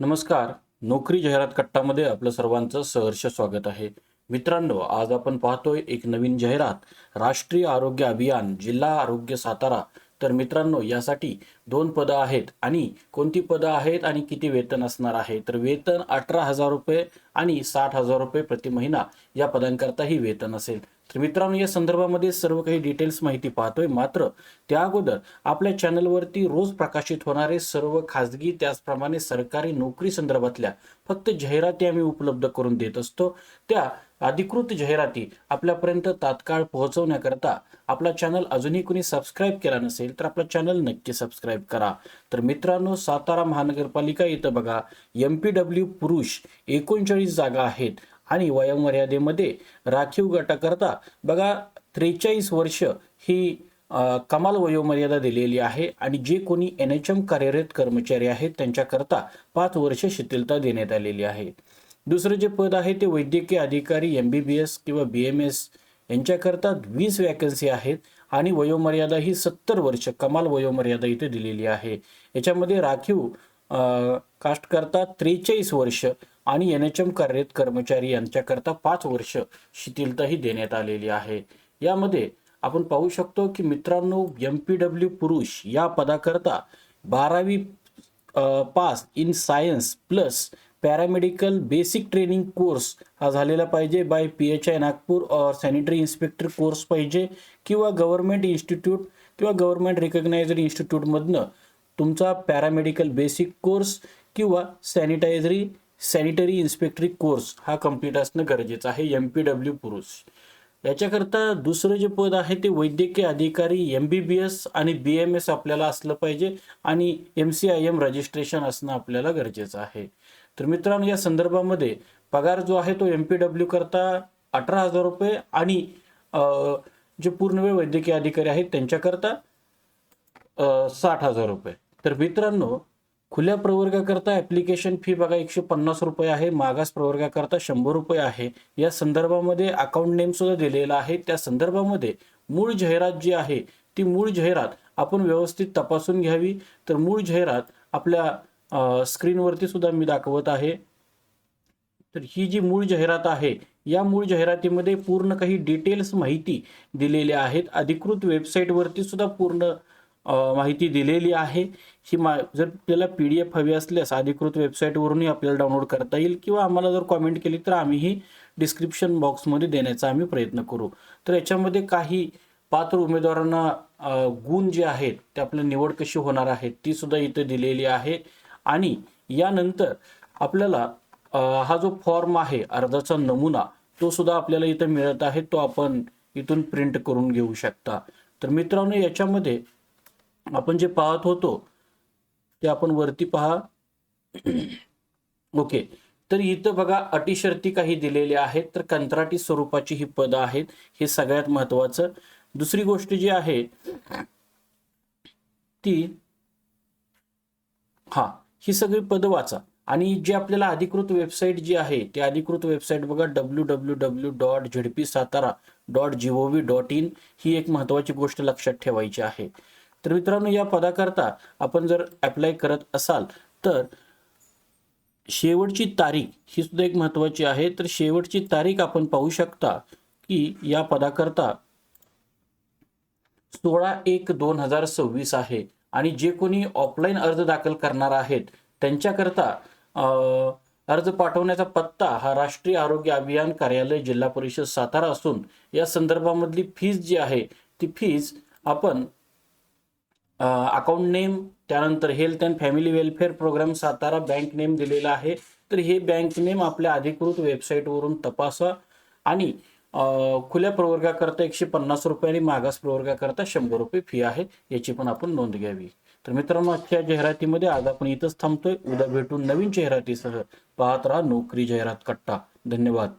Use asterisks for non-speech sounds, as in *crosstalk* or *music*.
नमस्कार. नोकरी जाहिरात कट्टामध्ये आपलं सर्वांचं सहर्ष स्वागत आहे. मित्रांनो आज आपण पाहतोय एक नवीन जाहिरात राष्ट्रीय आरोग्य अभियान जिल्हा आरोग्य सातारा. तर मित्रांनो यासाठी दोन पदं आहेत आणि कोणती पदं आहेत आणि किती वेतन असणार आहे? तर वेतन अठरा हजार रुपये आणि साठ हजार रुपये प्रति महिना या पदांकरताही वेतन असेल. तर मित्रांनो या संदर्भामध्ये सर्व काही डिटेल्स माहिती पाहतोय. मात्र त्या अगोदर आपल्या चॅनलवरती रोज प्रकाशित होणारे सर्व खाजगी त्याचप्रमाणे सरकारी नोकरी संदर्भातल्या फक्त जाहिराती आम्ही उपलब्ध करून देत असतो. त्या अधिकृत जाहिराती आपल्यापर्यंत तात्काळ पोहोचवण्याकरता आपला चॅनल अजूनही कोणी सबस्क्राईब केला नसेल तर आपला चॅनल नक्की सबस्क्राईब करा. तर मित्रांनो सातारा महानगरपालिका इथं बघा एम पी डब्ल्यू पुरुष एकोणचाळीस जागा आहेत आणि वयोमर्यादेमध्ये राखीव गटाकरता बघा त्रेचाळीस वर्ष ही कमाल वयोमर्यादा दिलेली आहे आणि जे कोणी एन एच एम कार्यरत कर्मचारी आहेत त्यांच्याकरता पाच वर्ष शिथिलता देण्यात आलेली आहे. दुसरं जे पद आहे ते वैद्यकीय अधिकारी एम बी बी एस किंवा बी एम एस यांच्याकरता वीस वॅकन्सी आहेत आणि वयोमर्यादा ही सत्तर वर्ष कमाल वयोमर्यादा इथे दिलेली आहे. याच्यामध्ये राखीव कास्टकरता कास्ट करता त्रेचाळीस वर्ष आणि एन एच एम कार्यरत कर्मचारी यांच्याकरता पाच वर्ष शिथिलताही देण्यात आलेली आहे. यामध्ये आपण पाहू शकतो की मित्रांनो एम पी डब्ल्यू पुरुष या पदाकरता बारावी pass in science plus paramedical basic training course हा झालेला पाहिजे. By P H I Nagpur और सॅनिटरी इन्स्पेक्टर कोर्स पाहिजे किंवा गव्हर्नमेंट इन्स्टिट्यूट किंवा गव्हर्नमेंट रिकग्नायझर इन्स्टिट्यूटमधनं तुमचा पॅरामेडिकल बेसिक कोर्स किंवा सॅनिटायझरी सॅनिटरी इन्स्पेक्टरी कोर्स हा कंप्लीट असणं गरजेचं आहे. एम पी डब्ल्यू पुरुष. याच्याकरता दुसरं जे पद आहे ते वैद्यकीय अधिकारी एम बी बी एस आणि बी एम एस आपल्याला असलं पाहिजे आणि M C I M registration असणं आपल्याला गरजेचं आहे. तर मित्रांनो या संदर्भामध्ये पगार जो आहे तो एम पी डब्ल्यू करता अठरा हजार रुपये आणि जे पूर्णवेळ वैद्यकीय अधिकारी आहेत त्यांच्याकरता साठ हजार रुपये. तर मित्रांनो खुल्या प्रवर्गाकरता ॲप्लिकेशन फी बघा एकशे पन्नास रुपये आहे मागास प्रवर्गाकरता शंभर रुपये आहे. या संदर्भामध्ये अकाउंट नेम सुद्धा दिलेला आहे. त्या संदर्भामध्ये मूळ जाहिरात जी आहे ती मूळ जाहिरात आपण व्यवस्थित तपासून घ्यावी. तर मूळ जाहिरात आपल्या स्क्रीनवरती सुद्धा मी दाखवत आहे. तर ही जी मूळ जाहिरात आहे या मूळ जाहिरातीमध्ये पूर्ण काही डिटेल्स माहिती दिलेल्या आहेत. अधिकृत वेबसाईटवरती सुद्धा पूर्ण माहिती दिलेली आहे. ही मा जर आपल्याला पी डी एफ हवी असल्यास अधिकृत वेबसाईटवरूनही आपल्याला डाउनलोड करता येईल किंवा आम्हाला जर कॉमेंट केली तर आम्हीही डिस्क्रिप्शन बॉक्समध्ये देण्याचा आम्ही प्रयत्न करू. तर याच्यामध्ये काही पात्र उमेदवारांना गुण जे आहेत ते आपल्या निवड कशी होणार आहे ती सुद्धा इथं दिलेली आहे. आणि यानंतर आपल्याला हा जो फॉर्म आहे अर्जाचा नमुना तो सुद्धा आपल्याला इथं मिळत आहे. तो आपण इथून प्रिंट करून घेऊ शकता. तर मित्रांनो याच्यामध्ये आपण जे पाहत होतो ते आपण वरती पहा. *clears throat* ओके. तर इथं बघा अटी शर्ती काही दिलेल्या आहेत तर कंत्राटी स्वरूपाची ही पदं आहेत हे सगळ्यात महत्वाचं. दुसरी गोष्ट जी आहे ती हा ही सगळी पदं वाचा. आणि जे आपल्याला अधिकृत वेबसाईट जी आहे ती अधिकृत वेबसाईट बघा W W W dot ZP Satara dot G O V dot in ही एक महत्वाची गोष्ट लक्षात ठेवायची आहे. तर मित्रांनो या पदाकरता आपण जर अप्लाय करत असाल तर शेवटची तारीख ही सुद्धा एक महत्वाची आहे. तर शेवटची तारीख आपण पाहू शकता की या पदाकरता सोळा एक दोन हजार सव्वीस आहे. आणि जे कोणी ऑफलाईन अर्ज दाखल करणार आहेत त्यांच्याकरता अर्ज पाठवण्याचा पत्ता हा राष्ट्रीय आरोग्य अभियान कार्यालय जिल्हा परिषद सातारा असून या संदर्भामधली फीज जी आहे ती फीज आपण अकाउंट नेम त्यानंतर health and family welfare programme Satara bank name दिलेला आहे. तर हे बँक नेम आपल्या अधिकृत वेबसाईटवरून तपासा आणि खुल्या प्रवर्गाकरता एकशे पन्नास रुपये आणि मागास प्रवर्गाकरता शंभर रुपये फी आहे. याची पण आपण नोंद घ्यावी. तर मित्रांनो आजच्या जाहिरातीमध्ये आज आपण इथंच थांबतोय. उद्या भेटून नवीन जाहिरातीसह. पाहत राहा नोकरी जाहिरात कट्टा. धन्यवाद.